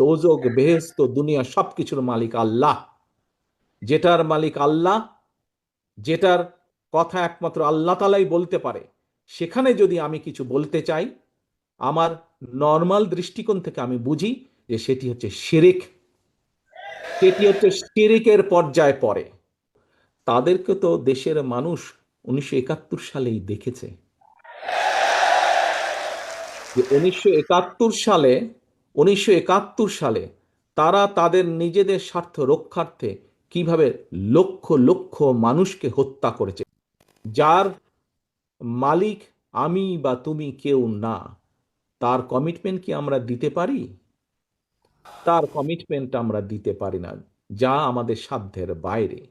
দোজক বেহেস্ত দুনিয়া সবকিছুর মালিক আল্লাহ। যেটার মালিক আল্লাহ, যেটার কথা একমাত্র আল্লাহ তালাই বলতে পারে, সেখানে যদি আমি কিছু বলতে চাই, আমার নর্মাল দৃষ্টিকোণ থেকে আমি বুঝি যে সেটি হচ্ছে শিরিক। সেটি হচ্ছে শিরিকের পর্যায়ে পড়ে। তাদেরকে তো দেশের মানুষ উনিশশো একাত্তর সালেই দেখেছে। যে উনিশশো একাত্তর সালে উনিশশো একাত্তর সালে তারা তাদের নিজেদের স্বার্থ রক্ষার্থে কীভাবে লক্ষ লক্ষ মানুষকে হত্যা করেছে। যার মালিক আমি বা তুমি কেউ না, তার কমিটমেন্ট কি আমরা দিতে পারি? তার কমিটমেন্ট আমরা দিতে পারি না, যা আমাদের সাধ্যের বাইরে।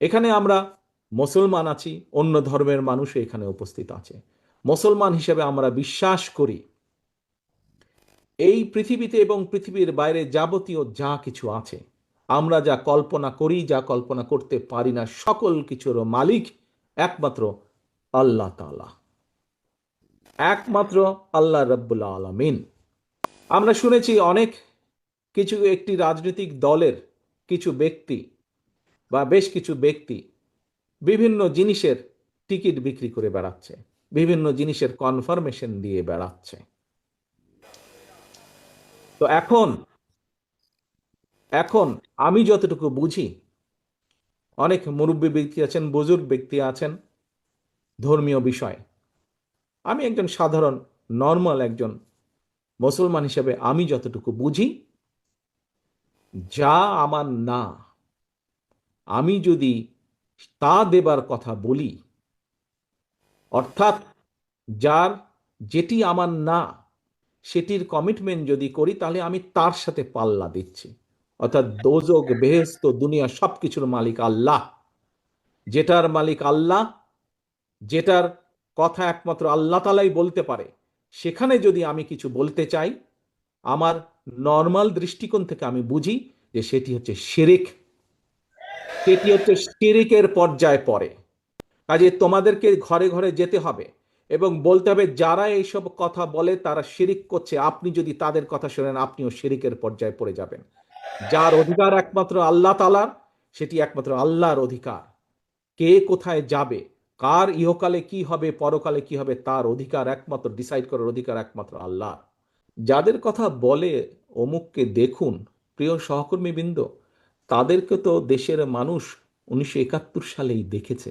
এখানে আমরা মুসলমান আছি, অন্য ধর্মের মানুষও এখানে উপস্থিত আছে। মুসলমান হিসেবে আমরা বিশ্বাস করি এই পৃথিবীতে এবং পৃথিবীর বাইরে যাবতীয় যা কিছু আছে। আমরা যা কল্পনা করি, যা কল্পনা করতে পারি না, সকল কিছুর মালিক একমাত্র আল্লাহ তালা একমাত্র আল্লাহ রব্বুল্লা আলমিন। আমরা শুনেছি অনেক কিছু একটি রাজনৈতিক দলের কিছু ব্যক্তি বা বেশ কিছু ব্যক্তি বিভিন্ন জিনিসের টিকিট বিক্রি করে বেড়াচ্ছে, বিভিন্ন জিনিসের কনফার্মেশন দিয়ে বেড়াচ্ছে। তো এখন এখন আমি যতটুকু বুঝি, অনেক মুরব্বী ব্যক্তি আছেন, বুজুর্গ ব্যক্তি আছেন, ধর্মীয় বিষয়। আমি একজন সাধারণ নর্মাল একজন মুসলমান হিসেবে আমি যতটুকু বুঝি, যা আমার না, আমি যদি তা দেবার কথা বলি, অর্থাৎ যার যেটি আমার না সেটির কমিটমেন্ট যদি করি, তাহলে আমি তার সাথে পাল্লা দিচ্ছি। অর্থাৎ দোজক বেহেস্ত দুনিয়া সবকিছুর মালিক আল্লাহ। যেটার মালিক আল্লাহ, যেটার কথা একমাত্র আল্লাহ তালাই বলতে পারে, সেখানে যদি আমি কিছু বলতে চাই, আমার নর্মাল দৃষ্টিকোণ থেকে আমি বুঝি যে সেটি হচ্ছে শিরিক। সেটি হচ্ছে শিরিকের পর্যায়ে পড়ে। কাজে তোমাদেরকে ঘরে ঘরে যেতে হবে। এবং বলতে হবে, যারা এইসব কথা বলে তারা শিরিক করছে। আপনি যদি তাদের কথা শোনেন, আপনিও শিরিকের পর্যায়ে পড়ে যাবেন। যার অধিকার একমাত্র আল্লাহ তালার সেটি একমাত্র আল্লাহর অধিকার। কে কোথায় যাবে? কার ইহকালে কি হবে, পরকালে কি হবে, তার অধিকার একমাত্র ডিসাইড করার অধিকার একমাত্র আল্লাহ যাদের কথা বলে অমুককে দেখুন, প্রিয় সহকর্মী বৃন্দ তাদেরকে তো দেশের মানুষ উনিশশো একাত্তর সালেই দেখেছে।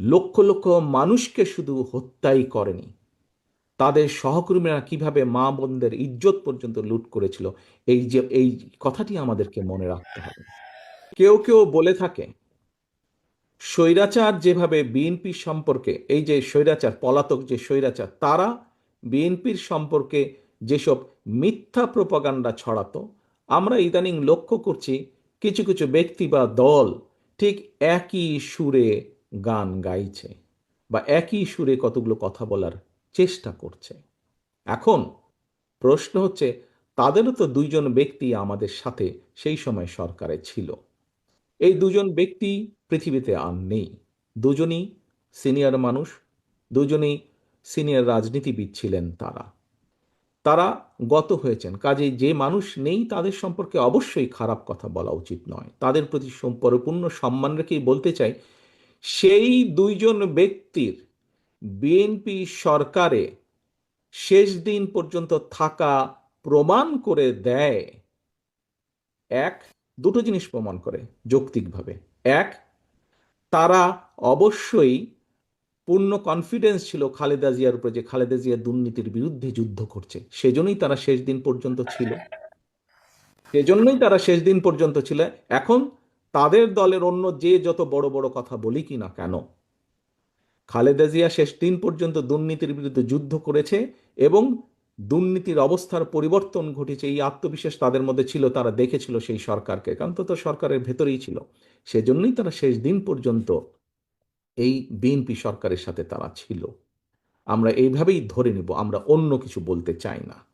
লক্ষ লক্ষ মানুষকে শুধু হত্যাই করেনি। তাদের সহকর্মীরা কীভাবে মা বোনদের ইজ্জত পর্যন্ত লুট করেছিল, এই যে, এই কথাটি আমাদেরকে মনে রাখতে হবে। কেউ কেউ বলে থাকে, স্বৈরাচার যেভাবে বিএনপির সম্পর্কে, এই যে স্বৈরাচার, পলাতক যে স্বৈরাচার, তারা বিএনপির সম্পর্কে যেসব মিথ্যা প্রপাগান্ডা ছড়াতো, আমরা ইদানিং লক্ষ্য করছি কিছু কিছু ব্যক্তি বা দল ঠিক একই সুরে গান গাইছে বা একই সুরে কতগুলো কথা বলার চেষ্টা করছে। এখন প্রশ্ন হচ্ছে, তাদেরও তো দুইজন ব্যক্তি আমাদের সাথে সেই সময় সরকারে ছিল। এই দুজন ব্যক্তি পৃথিবীতে আর নেই। দুজনই সিনিয়র মানুষ, দুজনেই সিনিয়র রাজনীতিবিদ ছিলেন তারা। তারা গত হয়েছেন। কাজেই যে মানুষ নেই তাদের সম্পর্কে অবশ্যই খারাপ কথা বলা উচিত নয়। তাদের প্রতি পরিপূর্ণ সম্মান রেখেই বলতে চাই সেই দুইজন ব্যক্তির বিএনপি সরকারে শেষ দিন পর্যন্ত থাকা প্রমাণ করে দেয়। এক, দুটো জিনিস প্রমাণ করে যৌক্তিকভাবে। এক, তারা অবশ্যই পূর্ণ কনফিডেন্স ছিল খালেদা জিয়ার উপরে যে খালেদা জিয়া দুর্নীতির বিরুদ্ধে যুদ্ধ করছে। সেজন্যই তারা শেষ দিন পর্যন্ত ছিল। সেজন্যই তারা শেষ দিন পর্যন্ত ছিল। এখন তাদের দলের অন্য যে যত বড় বড় কথা বলি কি না কেন? খালেদা জিয়া শেষ দিন পর্যন্ত দুর্নীতির বিরুদ্ধে যুদ্ধ করেছে এবং দুর্নীতির অবস্থার পরিবর্তন ঘটেছে, এই আত্মবিশ্বাস তাদের মধ্যে ছিল, তারা দেখেছিল সেই সরকারকে। কারণ তো সরকারের ভেতরেই ছিল। সেজন্যই তারা শেষ দিন পর্যন্ত এই বিএনপি সরকারের সাথে তারা ছিল। আমরা এইভাবেই ধরে নেব, আমরা অন্য কিছু বলতে চাই না।